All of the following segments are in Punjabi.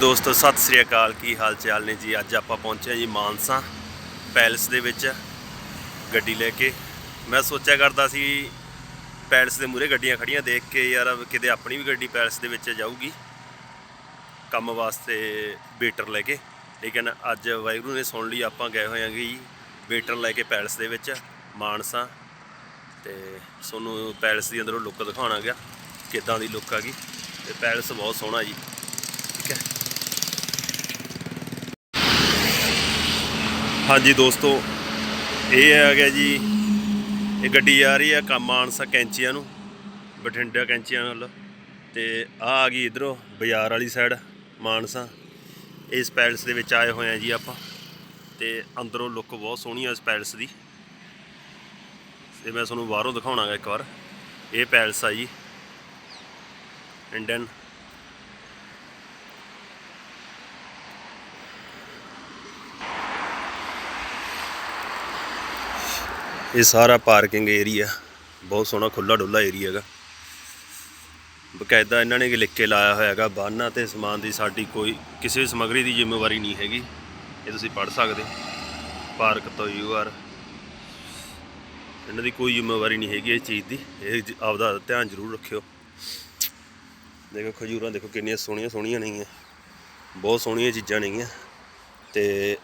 ਦੋਸਤੋ, ਸਤਿ ਸ੍ਰੀ ਅਕਾਲ। ਕੀ ਹਾਲ ਚਾਲ ਨੇ ਜੀ? ਅੱਜ ਆਪਾਂ ਪਹੁੰਚੇ ਜੀ ਮਾਨਸਾ ਪੈਲਸ ਦੇ ਵਿੱਚ ਗੱਡੀ ਲੈ ਕੇ। ਮੈਂ ਸੋਚਿਆ ਕਰਦਾ ਸੀ, ਪੈਲਸ ਦੇ ਮੂਹਰੇ ਗੱਡੀਆਂ ਖੜੀਆਂ ਦੇਖ ਕੇ ਯਾਰ ਕਿਤੇ ਆਪਣੀ ਵੀ ਗੱਡੀ ਪੈਲਸ ਦੇ ਵਿੱਚ ਜਾਊਗੀ। ਕੰਮ ਵਾਸਤੇ ਵੇਟਰ ਲੈ ਕੇ। ਲੇਕਿਨ ਅੱਜ ਵਾਹਿਗੁਰੂ ਨੇ ਸੁਣ ਲਈ, ਆਪਾਂ ਗਏ ਹੋਏ ਆਂਗੇ ਜੀ ਵੇਟਰ ਲੈ ਕੇ ਪੈਲਸ ਦੇ ਵਿੱਚ, ਮਾਨਸਾ। ਤੇ ਤੁਹਾਨੂੰ ਪੈਲਸ ਦੀ ਅੰਦਰੋਂ ਲੁੱਕ ਦਿਖਾਉਣਾ ਗਿਆ, ਕਿੱਦਾਂ ਦੀ ਲੁੱਕ ਹੈਗੀ ਤੇ ਪੈਲਸ ਬਹੁਤ ਸੋਹਣਾ ਜੀ। ਠੀਕ ਹੈ? ਹਾਂਜੀ ਦੋਸਤੋ, ਇਹ ਆ ਗਿਆ ਜੀ, ਇਹ ਗੱਡੀ ਆ ਰਹੀ ਆ ਕੰਮ ਮਾਨਸਾ ਕੈਂਚੀਆਂ ਨੂੰ, ਬਠਿੰਡਾ ਕੈਂਚੀਆਂ ਨਾਲ ਤੇ ਆ ਆ ਗਈ ਇਧਰੋਂ ਬਾਜ਼ਾਰ ਵਾਲੀ ਸਾਈਡ ਮਾਨਸਾ। ਇਸ ਪੈਲਸ ਦੇ ਵਿੱਚ ਆਏ ਹੋਏ ਆ ਜੀ ਆਪਾਂ। ਤੇ ਅੰਦਰੋਂ ਲੁੱਕ ਬਹੁਤ ਸੋਹਣੀ ਆ ਇਸ ਪੈਲਸ ਦੀ। ਤੇ ਮੈਂ ਤੁਹਾਨੂੰ ਬਾਹਰੋਂ ਦਿਖਾਉਣਾਗਾ ਇੱਕ ਵਾਰ। ਇਹ ਪੈਲਸ ਆ ਜੀ ਇੰਡੀਅਨ ਇਹ ਸਾਰਾ ਪਾਰਕਿੰਗ ਏਰੀਆ ਬਹੁਤ ਸੋਹਣਾ ਖੁੱਲਾ ਡੁੱਲਾ ਏਰੀਆ ਹੈਗਾ। ਬਕਾਇਦਾ ਇਹਨਾਂ ਨੇ ਲਿਖ ਕੇ ਲਾਇਆ ਹੋਇਆ ਹੈਗਾ ਬਾਨਾਂ ਤੇ ਸਮਾਨ ਦੀ ਸਾਡੀ ਕੋਈ ਕਿਸੇ ਵੀ ਸਮੱਗਰੀ ਦੀ ਜ਼ਿੰਮੇਵਾਰੀ ਨਹੀਂ ਹੈਗੀ। ਇਹ ਤੁਸੀਂ ਪੜ੍ਹ ਸਕਦੇ ਪਾਰਕ ਤੋਂ ਯੂ ਆਰ। ਇਹਨਾਂ ਦੀ ਕੋਈ ਜ਼ਿੰਮੇਵਾਰੀ ਨਹੀਂ ਹੈਗੀ ਇਸ ਚੀਜ਼ ਦੀ। ਇਹ ਆਪਦਾ ਧਿਆਨ ਜ਼ਰੂਰ ਰੱਖਿਓ। ਦੇਖੋ ਖਜੂਰਾਂ ਦੇਖੋ ਕਿੰਨੀਆਂ ਸੋਹਣੀਆਂ ਸੋਹਣੀਆਂ ਨੇਗੀਆਂ ਬਹੁਤ ਸੋਹਣੀਆਂ ਚੀਜ਼ਾਂ ਨੇਗੀਆਂ ਤੇ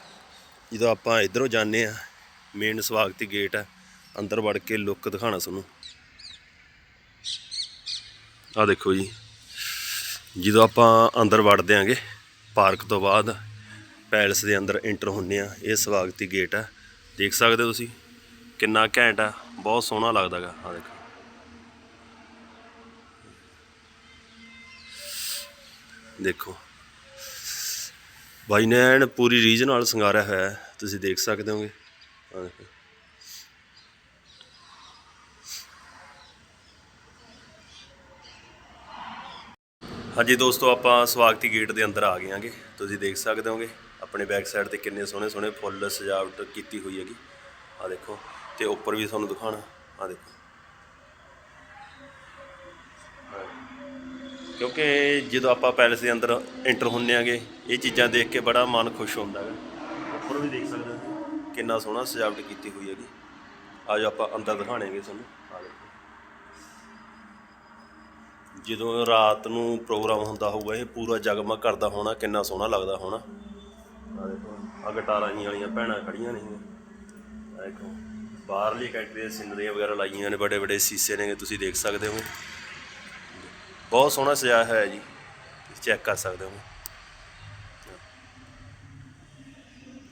ਜਦੋਂ ਆਪਾਂ ਇਧਰੋਂ ਜਾਂਦੇ ਆ ਮੇਨ ਸਵਾਗਤੀ ਗੇਟ ਆ ਅੰਦਰ ਵੜ ਕੇ ਲੁੱਕ ਦਿਖਾਣਾ ਤੁਹਾਨੂੰ। ਆ ਦੇਖੋ ਜੀ। ਜਦੋਂ ਆਪਾਂ ਅੰਦਰ ਵੜਦੇ ਆਂਗੇ ਪਾਰਕ ਤੋਂ ਬਾਅਦ ਪੈਲਸ ਦੇ ਅੰਦਰ ਐਂਟਰ ਹੁੰਦੇ ਆ, ਇਹ ਸਵਾਗਤੀ ਗੇਟ ਆ। ਦੇਖ ਸਕਦੇ ਹੋ ਤੁਸੀਂ, ਕਿੰਨਾ ਘੈਂਟ ਆ, ਬਹੁਤ ਸੋਹਣਾ ਲੱਗਦਾਗਾ। ਆ ਦੇਖੋ। ਦੇਖੋ। ਬਾਈ ਨੇ ਪੂਰੀ ਰੀਜ ਨਾਲ ਸੰਗਾਰਿਆ ਹੋਇਆ ਤੁਸੀਂ ਦੇਖ ਸਕਦੇ ਹੋਗੇ। ਆ ਦੇਖੋ। ਹਾਂਜੀ ਦੋਸਤੋ, ਆਪਾਂ ਸਵਾਗਤੀ ਗੇਟ ਦੇ ਅੰਦਰ ਆ ਗਏ ਆਂਗੇ ਤੁਸੀਂ ਦੇਖ ਸਕਦੇ ਹੋਗੇ, ਆਪਣੇ ਬੈਕ ਸਾਈਡ ਤੇ ਕਿੰਨੇ ਸੋਹਣੇ ਸੋਹਣੇ ਫੁੱਲ ਸਜਾਵਟ ਕੀਤੀ ਹੋਈ ਹੈਗੀ। ਆ ਦੇਖੋ, ਤੇ ਉੱਪਰ ਵੀ ਤੁਹਾਨੂੰ ਦਿਖਾਣਾ ਆ ਦੇਖੋ। ਕਿਉਂਕਿ ਜਦੋਂ ਆਪਾਂ ਪੈਲਸ ਦੇ ਅੰਦਰ ਐਂਟਰ ਹੁੰਨੇ ਆਂਗੇ ਇਹ ਚੀਜ਼ਾਂ ਦੇਖ ਕੇ ਬੜਾ ਮਨ ਖੁਸ਼ ਹੁੰਦਾ ਹੈ ਉੱਪਰ ਵੀ ਦੇਖ ਸਕਦੇ ਹੋ ਕਿੰਨਾ ਸੋਹਣਾ ਸਜਾਵਟ ਕੀਤੀ ਹੋਈ ਹੈਗੀ। ਆਜੋ ਆਪਾਂ ਅੰਦਰ ਦਿਖਾਣੇਗੇ ਤੁਹਾਨੂੰ ਆ ਦੇਖੋ। ਜਦੋਂ ਰਾਤ ਨੂੰ ਪ੍ਰੋਗਰਾਮ ਹੁੰਦਾ ਹੋਊਗਾ, ਇਹ ਪੂਰਾ ਜਗਮਗ ਕਰਦਾ ਹੋਣਾ, ਕਿੰਨਾ ਸੋਹਣਾ ਲੱਗਦਾ ਹੋਣਾ। ਆ ਦੇਖੋ ਆ ਗਟਾਰਾਂ ਹੀ ਵਾਲੀਆਂ ਭੈਣਾਂ ਖੜੀਆਂ ਨੇ। ਆ ਦੇਖੋ, ਬਾਹਰਲੀ ਕੰਟਰੀ ਦੇ ਸਿਨਰੀਆਂ ਵਗੈਰਾ ਲਾਈਆਂ ਨੇ ਬੜੇ ਬੜੇ ਸੀਸੇ ਨੇ ਤੁਸੀਂ ਦੇਖ ਸਕਦੇ ਹੋ। ਬਹੁਤ ਸੋਹਣਾ ਸਜਾਇਆ ਹੋਇਆ ਜੀ ਚੈੱਕ ਕਰ ਸਕਦੇ ਹੋ।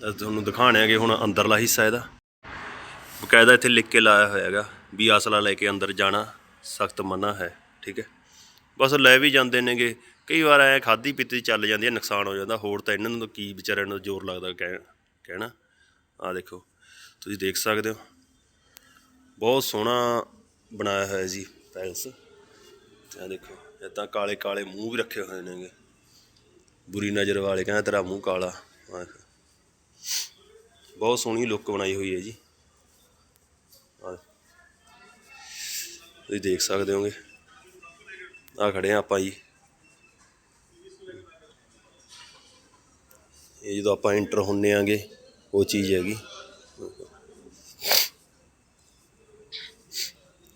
ਤਾਂ ਤੁਹਾਨੂੰ ਦਿਖਾਣੇ ਹੈਗੇ ਹੁਣ ਅੰਦਰਲਾ ਹਿੱਸਾ ਇਹਦਾ। ਬਕਾਇਦਾ ਇੱਥੇ ਲਿਖ ਕੇ ਲਾਇਆ ਹੋਇਆ ਹੈਗਾ, ਵੀ ਆਸਲਾ ਲੈ ਕੇ ਅੰਦਰ ਜਾਣਾ ਸਖਤ ਮਨਾ ਹੈ, ਠੀਕ ਹੈ। ਬਸ ਲੈ ਵੀ ਜਾਂਦੇ ਨੇਗੇ। ਕਈ ਵਾਰ ਐ ਖਾਦੀ ਪੀਤੀ ਚੱਲ ਜਾਂਦੀ ਹੈ ਨੁਕਸਾਨ ਹੋ ਜਾਂਦਾ। ਹੋਰ ਤਾਂ ਇਹਨਾਂ ਨੂੰ ਤਾਂ ਕੀ ਵਿਚਾਰਿਆਂ ਨੂੰ ਜ਼ੋਰ ਲੱਗਦਾ ਕਹਿ, ਕਹਿਣਾ। ਆ ਦੇਖੋ, ਤੁਸੀਂ ਦੇਖ ਸਕਦੇ ਹੋ। ਬਹੁਤ ਸੋਹਣਾ ਬਣਾਇਆ ਹੋਇਆ ਜੀ ਪੈਲਸ। ਆ ਦੇਖੋ ਇਦਾਂ ਕਾਲੇ ਕਾਲੇ ਮੂੰਹ ਵੀ ਰੱਖੇ ਹੋਏ ਨੇਗੇ। ਬੁਰੀ ਨਜ਼ਰ ਵਾਲੇ ਕਹਿੰਦਾ ਤੇਰਾ ਮੂੰਹ ਕਾਲਾ। ਆਹ ਬਹੁਤ ਸੋਹਣੀ ਲੁੱਕ ਬਣਾਈ ਹੋਈ ਹੈ ਜੀ। ਆਹ ਤੁਸੀਂ ਦੇਖ ਸਕਦੇ ਹੋਗੇ। ਆ ਖੜੇ ਆ ਆਪਾਂ ਜੀ। ਇਹ ਜਦੋਂ ਆਪਾਂ ਐਂਟਰ ਹੁੰਨੇ ਆਂਗੇ, ਉਹ ਚੀਜ਼ ਹੈਗੀ।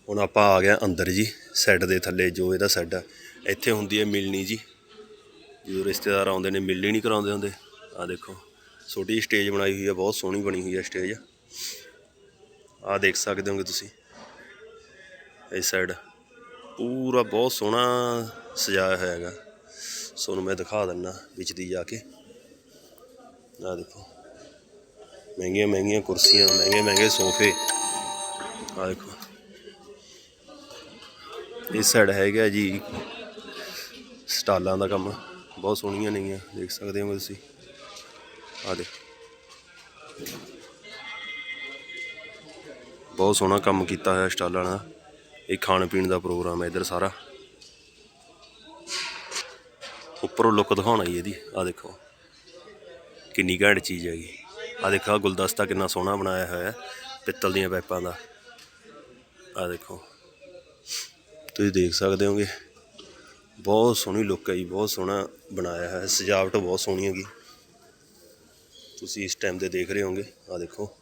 ਹੁਣ ਆਪਾਂ ਆ ਗਿਆ ਅੰਦਰ ਜੀ ਸੈੱਟ ਦੇ ਥੱਲੇ, ਜੋ ਇਹਦਾ ਸੈੱਟ ਆ। ਇੱਥੇ ਹੁੰਦੀ ਹੈ ਮਿਲਣੀ ਜੀ। ਜਦੋਂ ਰਿਸ਼ਤੇਦਾਰ ਆਉਂਦੇ ਨੇ, ਮਿਲਣੀ ਨਹੀਂ ਕਰਾਉਂਦੇ ਹੁੰਦੇ। ਆ ਦੇਖੋ, ਛੋਟੀ ਸਟੇਜ ਬਣਾਈ ਹੋਈ ਹੈ ਬਹੁਤ ਸੋਹਣੀ ਬਣੀ ਹੋਈ ਹੈ ਸਟੇਜ ਆ ਦੇਖ ਸਕਦੇ ਹੋਗੇ ਤੁਸੀਂ। ਇਸ ਸਾਈਡ ਪੂਰਾ ਬਹੁਤ ਸੋਹਣਾ ਸਜਾਇਆ ਹੋਇਆ ਹੈਗਾ। ਤੁਹਾਨੂੰ ਮੈਂ ਦਿਖਾ ਦਿੰਨਾ ਵਿੱਚ ਦੀ ਜਾ ਕੇ। ਆ ਦੇਖੋ। ਮਹਿੰਗੀਆਂ ਮਹਿੰਗੀਆਂ ਕੁਰਸੀਆਂ, ਮਹਿੰਗੇ ਮਹਿੰਗੇ ਸੋਫੇ। ਆ ਦੇਖੋ। ਇਸ ਸਾਈਡ ਹੈਗਾ ਜੀ ਸਟਾਲਾਂ ਦਾ ਕੰਮ। ਬਹੁਤ ਸੋਹਣੀਆਂ ਨੇਗੀਆਂ, ਦੇਖ ਸਕਦੇ ਹੋ ਤੁਸੀਂ। ਆ ਦੇ ਬਹੁਤ ਸੋਹਣਾ ਕੰਮ ਕੀਤਾ ਹੋਇਆ ਸਟਾਲਾਂ ਦਾ ਇਹ ਖਾਣ ਪੀਣ ਦਾ ਪ੍ਰੋਗਰਾਮ ਹੈ ਇੱਧਰ ਸਾਰਾ। ਉੱਪਰੋਂ ਲੁੱਕ ਦਿਖਾਉਣਾ ਜੀ ਇਹਦੀ ਆ ਦੇਖੋ। ਕਿੰਨੀ ਘੈਂਟ ਚੀਜ਼ ਹੈਗੀ। ਆ ਦੇਖੋ, ਆਹ ਗੁਲਦਸਤਾ ਕਿੰਨਾ ਸੋਹਣਾ ਬਣਾਇਆ ਹੋਇਆ ਹੈ, ਪਿੱਤਲ ਦੀਆਂ ਪਾਈਪਾਂ ਦਾ। ਆ ਦੇਖੋ। ਤੁਸੀਂ ਦੇਖ ਸਕਦੇ ਹੋਗੇ, ਬਹੁਤ ਸੋਹਣੀ ਲੁੱਕ ਹੈ ਜੀ, ਬਹੁਤ ਸੋਹਣਾ ਬਣਾਇਆ ਹੈ, ਸਜਾਵਟ ਬਹੁਤ ਸੋਹਣੀ ਹੈਗੀ। ਤੁਸੀਂ ਇਸ ਟਾਈਮ ਤੇ ਦੇਖ ਰਹੇ ਹੋਗੇ ਆ ਦੇਖੋ।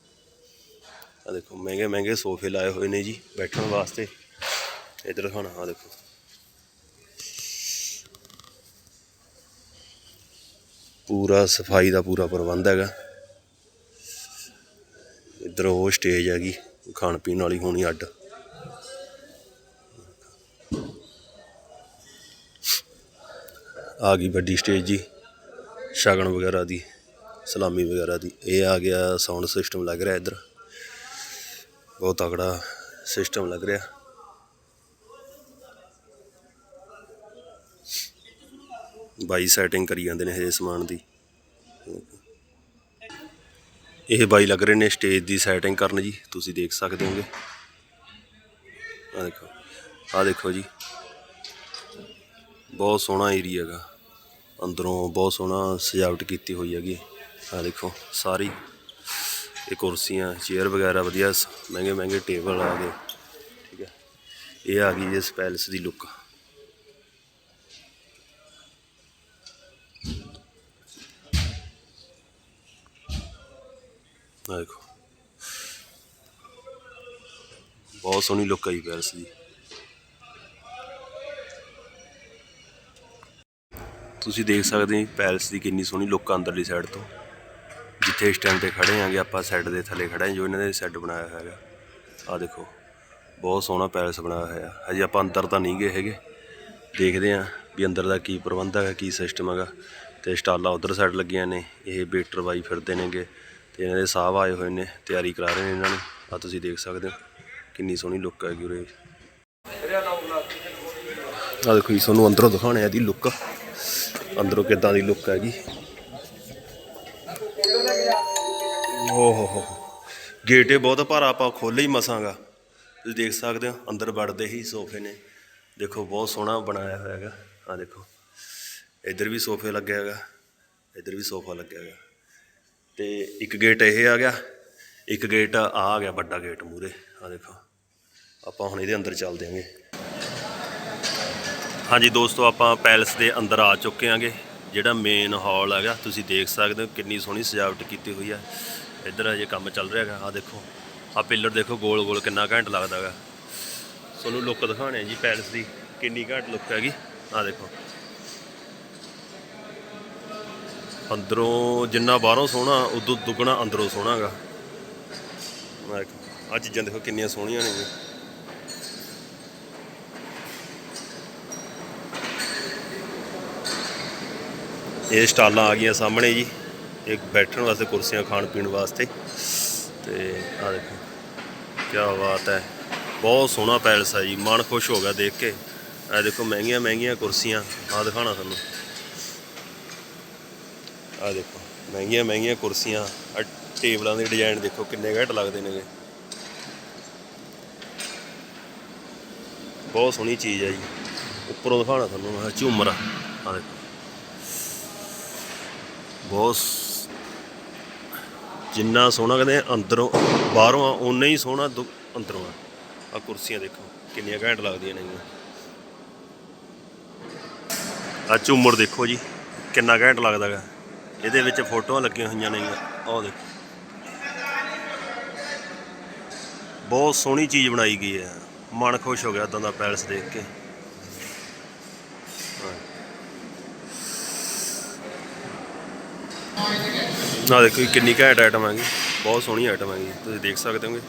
ਆ ਦੇਖੋ ਮਹਿੰਗੇ ਮਹਿੰਗੇ ਸੋਫੇ ਲਾਏ ਹੋਏ ਨੇ ਜੀ, ਬੈਠਣ ਵਾਸਤੇ। ਇੱਧਰ ਦਿਖਾਣਾ ਆ ਦੇਖੋ। ਪੂਰਾ ਸਫ਼ਾਈ ਦਾ ਪੂਰਾ ਪ੍ਰਬੰਧ ਹੈਗਾ। ਇੱਧਰ ਉਹ ਸਟੇਜ ਹੈਗੀ, ਖਾਣ ਪੀਣ ਵਾਲੀ ਹੋਣੀ ਅੱਡ। ਆ ਗਈ ਵੱਡੀ ਸਟੇਜ ਜੀ, ਸ਼ਗਨ ਵਗੈਰਾ ਦੀ, ਸਲਾਮੀ ਵਗੈਰਾ ਦੀ। ਇਹ ਆ ਗਿਆ ਸਾਊਂਡ ਸਿਸਟਮ ਲੱਗ ਰਿਹਾ ਇੱਧਰ। ਬਹੁਤ ਤਕੜਾ ਸਿਸਟਮ ਲੱਗ ਰਿਹਾ। ਬਾਈ ਸੈਟਿੰਗ ਕਰੀ ਜਾਂਦੇ ਨੇ ਹਜੇ ਸਮਾਨ ਦੀ। ਇਹ ਬਾਈ ਲੱਗ ਰਹੇ ਨੇ ਸਟੇਜ ਦੀ ਸੈਟਿੰਗ ਕਰਨ ਜੀ, ਤੁਸੀਂ ਦੇਖ ਸਕਦੇ ਹੋਗੇ। ਆ ਦੇਖੋ ਆ ਦੇਖੋ ਜੀ। ਬਹੁਤ ਸੋਹਣਾ ਏਰੀਆ ਹੈਗਾ। ਅੰਦਰੋਂ ਬਹੁਤ ਸੋਹਣਾ ਸਜਾਵਟ ਕੀਤੀ ਹੋਈ ਹੈਗੀ। ਆ ਦੇਖੋ, ਸਾਰੀ ਇਹ ਕੁਰਸੀਆਂ ਚੇਅਰ ਵਗੈਰਾ ਵਧੀਆ ਸ- ਮਹਿੰਗੇ ਮਹਿੰਗੇ ਟੇਬਲ ਆ ਗਏ। ਠੀਕ ਹੈ। ਇਹ ਆ ਗਈ ਇਸ ਪੈਲਸ ਦੀ ਲੁੱਕ ਆ ਦੇਖੋ। ਬਹੁਤ ਸੋਹਣੀ ਲੁੱਕ ਆਈ ਪੈਲਸ ਦੀ। ਤੁਸੀਂ ਦੇਖ ਸਕਦੇ ਹੋ ਪੈਲਸ ਦੀ ਕਿੰਨੀ ਸੋਹਣੀ ਲੁੱਕ ਆ ਅੰਦਰਲੀ ਸਾਈਡ ਤੋਂ। ਜਿੱਥੇ ਇਸ ਟਾਈਮ ਤੇ ਖੜੇ ਆਂਗੇ, ਆਪਾਂ ਸੈੱਡ ਦੇ ਥੱਲੇ ਖੜੇ ਹਾਂ, ਜੋ ਇਹਨਾਂ ਨੇ ਸੈੱਡ ਬਣਾਇਆ ਹੈਗਾ। ਆ ਦੇਖੋ, ਬਹੁਤ ਸੋਹਣਾ ਪੈਲਸ ਬਣਾਇਆ ਹੋਇਆ। ਹਜੇ ਆਪਾਂ ਅੰਦਰ ਤਾਂ ਨਹੀਂ ਗਏ ਹੈਗੇ। ਦੇਖਦੇ ਆਂ ਵੀ ਅੰਦਰ ਦਾ ਕੀ ਪ੍ਰਬੰਧ ਹੈਗਾ, ਕੀ ਸਿਸਟਮ ਹੈਗਾ। ਤੇ ਸਟਾਲਾਂ ਉਧਰ ਸਾਈਡ ਲੱਗੀਆਂ ਨੇ, ਇਹ ਵੇਟਰ ਬਾਈ ਫਿਰਦੇ ਨੇਗੇ। ਤੇ ਇਹਨਾਂ ਦੇ ਸਾਹਿਬ ਆਏ ਹੋਏ ਨੇ, ਤਿਆਰੀ ਕਰਾ ਰਹੇ ਨੇ ਇਹਨਾਂ ਨੂੰ। ਆ ਤੁਸੀਂ ਦੇਖ ਸਕਦੇ ਹੋ, ਕਿੰਨੀ ਸੋਹਣੀ ਲੁੱਕ ਹੈਗੀ ਉਰੇ। ਆ ਦੇਖੋ ਜੀ, ਤੁਹਾਨੂੰ ਅੰਦਰੋਂ ਦਿਖਾਉਣੇ ਆ ਦੀ ਲੁੱਕ ਅੰਦਰੋਂ ਕਿੱਦਾਂ ਦੀ ਲੁੱਕ ਹੈਗੀ। ਓ ਹੋ ਹੋ ਗੇਟ ਬਹੁਤ ਭਾਰਾ, ਆਪਾਂ ਖੋਲ੍ਹੇ ਹੀ ਮਸਾਂਗਾ। ਤੁਸੀਂ ਦੇਖ ਸਕਦੇ ਹੋ, ਅੰਦਰ ਵੜਦੇ ਹੀ ਸੋਫੇ ਨੇ। ਦੇਖੋ, ਬਹੁਤ ਸੋਹਣਾ ਬਣਾਇਆ ਹੋਇਆ ਹੈਗਾ। ਆ ਦੇਖੋ, ਇੱਧਰ ਵੀ ਸੋਫੇ ਲੱਗਿਆ ਹੈਗਾ, ਇੱਧਰ ਵੀ ਸੋਫਾ ਲੱਗਿਆ ਹੈਗਾ। ਤੇ ਇੱਕ ਗੇਟ ਇਹ ਆ ਗਿਆ, ਇੱਕ ਗੇਟ ਆ ਆ ਗਿਆ ਵੱਡਾ ਗੇਟ ਮੂਰੇ ਆ ਦੇਖੋ। ਆਪਾਂ ਹੁਣ ਇਹਦੇ ਅੰਦਰ ਚੱਲਦੇ ਆਂਗੇ। ਹਾਂਜੀ ਦੋਸਤੋ, ਆਪਾਂ ਪੈਲਸ ਦੇ ਅੰਦਰ ਆ ਚੁੱਕੇ ਆਂਗੇ, ਜਿਹੜਾ ਮੇਨ ਹਾਲ ਹੈਗਾ, ਤੁਸੀਂ ਦੇਖ ਸਕਦੇ ਹੋ ਕਿੰਨੀ ਸੋਹਣੀ ਸਜਾਵਟ ਕੀਤੀ ਹੋਈ ਹੈ ਇੱਧਰ ਅਜੇ ਕੰਮ ਚੱਲ ਰਿਹਾ ਹੈਗਾ ਆ ਦੇਖੋ। ਆ ਪਿੱਲਰ ਦੇਖੋ ਗੋਲ ਗੋਲ ਕਿੰਨਾ ਘੈਂਟ ਲੱਗਦਾ ਹੈਗਾ। ਤੁਹਾਨੂੰ ਲੁੱਕ ਦਿਖਾਉਣੇ ਆ ਜੀ ਪੈਲਸ ਦੀ, ਕਿੰਨੀ ਘੈਂਟ ਲੁੱਕ ਹੈਗੀ ਆ ਦੇਖੋ। ਅੰਦਰੋਂ ਜਿੰਨਾ ਬਾਹਰੋਂ ਸੋਹਣਾ, ਉਦੋਂ ਦੁੱਗਣਾ ਅੰਦਰੋਂ ਸੋਹਣਾ ਹੈਗਾ ਆ ਆ ਚੀਜ਼ਾਂ ਦੇਖੋ ਕਿੰਨੀਆਂ ਸੋਹਣੀਆਂ ਨੇ ਜੀ। ਇਹ ਸਟਾਲਾਂ ਆ ਗਈਆਂ ਸਾਹਮਣੇ ਜੀ। ਇੱਕ ਬੈਠਣ ਵਾਸਤੇ ਕੁਰਸੀਆਂ, ਖਾਣ ਪੀਣ ਵਾਸਤੇ। ਤੇ ਆ ਦੇਖੋ ਕੀ ਬਾਤ ਹੈ। ਬਹੁਤ ਸੋਹਣਾ ਪੈਲਸ ਹੈ ਜੀ। ਮਨ ਖੁਸ਼ ਹੋ ਗਿਆ ਦੇਖ ਕੇ। ਆ ਦੇਖੋ ਮਹਿੰਗੀਆਂ ਮਹਿੰਗੀਆਂ ਕੁਰਸੀਆਂ। ਆ ਦਿਖਾਣਾ ਤੁਹਾਨੂੰ। ਆ ਦੇਖੋ, ਮਹਿੰਗੀਆਂ ਮਹਿੰਗੀਆਂ ਕੁਰਸੀਆਂ, ਆਹ ਟੇਬਲਾਂ ਦੇ ਡਿਜ਼ਾਈਨ ਦੇਖੋ ਕਿੰਨੇ ਘੱਟ ਲੱਗਦੇ ਨੇਗੇ। ਬਹੁਤ ਸੋਹਣੀ ਚੀਜ਼ ਹੈ ਜੀ। ਉੱਪਰੋਂ ਦਿਖਾਣਾ ਤੁਹਾਨੂੰ ਆਹ ਝੂਮਰ ਆ। ਆਹ ਦੇਖੋ। ਬਹੁਤ ਜਿੰਨਾ ਸੋਹਣਾ ਕਹਿੰਦੇ ਅੰਦਰੋਂ, ਬਾਹਰੋਂ ਆ ਉਨਾ ਹੀ ਸੋਹਣਾ ਦੁ- ਅੰਦਰੋਂ ਆ। ਆ ਕੁਰਸੀਆਂ ਦੇਖੋ, ਕਿੰਨੀਆਂ ਘੈਂਟ ਲੱਗਦੀਆਂ ਨੇ ਆ ਝੂਮਰ ਦੇਖੋ ਜੀ, ਕਿੰਨਾ ਘੈਂਟ ਲੱਗਦਾ ਗਾ ਇਹਦੇ ਵਿੱਚ ਫੋਟੋਆਂ ਲੱਗੀਆਂ ਹੋਈਆਂ ਨੇ ਆਹ ਦੇਖੋ। ਬਹੁਤ ਸੋਹਣੀ ਚੀਜ਼ ਬਣਾਈ ਗਈ ਹੈ। ਮਨ ਖੁਸ਼ ਹੋ ਗਿਆ ਇਦਾਂ ਦਾ ਪੈਲਸ ਦੇਖ ਕੇ। ਨਾ ਦੇਖੋ ਜੀ, ਕਿੰਨੀ ਘੈਂਟ ਆਈਟਮ ਹੈਗੀ। ਬਹੁਤ ਸੋਹਣੀ ਆਈਟਮ ਹੈਗੀ। ਤੁਸੀਂ ਦੇਖ ਸਕਦੇ ਹੋਗੇ।